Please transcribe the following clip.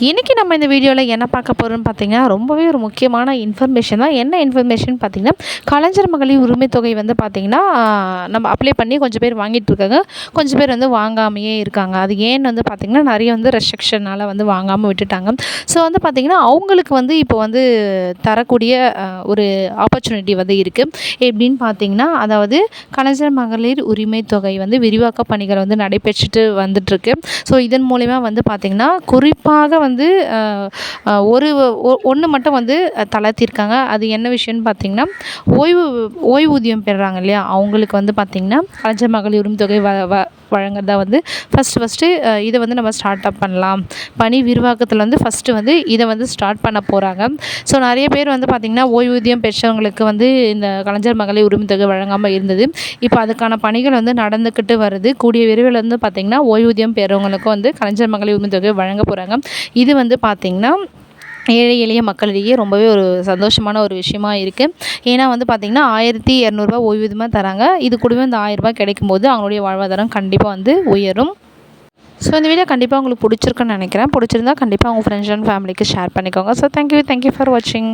இன்றைக்கி நம்ம இந்த வீடியோவில் என்ன பார்க்க போகிறோம்னு பார்த்தீங்கன்னா ரொம்பவே ஒரு முக்கியமான இன்ஃபர்மேஷன் தான். என்ன இன்ஃபர்மேஷன் பார்த்தீங்கன்னா கலைஞர் மகளிர் உரிமை தொகை வந்து பார்த்திங்கன்னா நம்ம அப்ளை பண்ணி கொஞ்சம் பேர் வாங்கிட்டு இருக்காங்க. கொஞ்சம் பேர் வந்து வாங்காமையே இருக்காங்க. அது ஏன்னு வந்து பார்த்திங்கன்னா நிறைய வந்து ரெஸ்ட்ரிக்ஷனால் வந்து வாங்காமல் விட்டுட்டாங்க. ஸோ வந்து பார்த்திங்கன்னா அவங்களுக்கு வந்து இப்போ வந்து தரக்கூடிய ஒரு ஆப்பர்ச்சுனிட்டி வந்து இருக்குது எப்படின்னு பார்த்தீங்கன்னா அதாவது கலைஞர் மகளிர் உரிமை தொகை வந்து விரிவாக்க பணிகள் வந்து நடைபெற்றுட்டு வந்துட்டுருக்கு ஸோ இதன் மூலிமா வந்து பார்த்திங்கன்னா குறிப்பாக வந்து ஒரு ஒன்று மட்டும் வந்து தளர்த்திருக்காங்க. அது என்ன விஷயம்னு பார்த்தீங்கன்னா ஓய்வு ஓய்வூதியம் பெறுறாங்க இல்லையா? அவங்களுக்கு வந்து பார்த்திங்கன்னா கலைஞர் மகளிர் உரிமை தொகை வ வ வழங்குறதா வந்து ஃபஸ்ட்டு ஃபஸ்ட்டு இதை வந்து நம்ம ஸ்டார்ட் அப் பண்ணலாம். பணி விரிவாக்கத்தில் வந்து ஃபஸ்ட்டு வந்து இதை வந்து ஸ்டார்ட் பண்ண போகிறாங்க ஸோ நிறைய பேர் வந்து பார்த்திங்கன்னா ஓய்வூதியம் பெற்றவங்களுக்கு வந்து இந்த கலைஞர் மகளிர் உரிமை தொகை வழங்காமல் இருந்தது. இப்போ அதுக்கான பணிகள் வந்து நடந்துக்கிட்டு வருது. கூடிய விரைவில் வந்து பார்த்திங்கன்னா ஓய்வூதியம் பெறவங்களுக்கும் வந்து கலைஞர் மகளிர் உரிமை தொகை வழங்க போகிறாங்க இது வந்து பார்த்திங்கன்னா ஏழை எளிய மக்களிடையே ரொம்பவே ஒரு சந்தோஷமான ஒரு விஷயமா இருக்குது ஏன்னா வந்து பார்த்திங்கன்னா ஆயிரத்தி இரநூறுபா ஓய்வூதியமாக தராங்க. இது கூடவே அந்த ஆயிரரூபா கிடைக்கும் போது அவங்களுடைய வாழ்வாதாரம் கண்டிப்பாக வந்து உயரும். ஸோ இந்த வீடியோ கண்டிப்பாக உங்களுக்கு பிடிச்சிருக்குன்னு நினைக்கிறேன். பிடிச்சிருந்தா கண்டிப்பாக உங்கள் ஃப்ரெண்ட்ஸ் அண்ட் ஃபேமிலிக்கு ஷேர் பண்ணிக்கோங்க. So thank you thank you for வாட்சிங்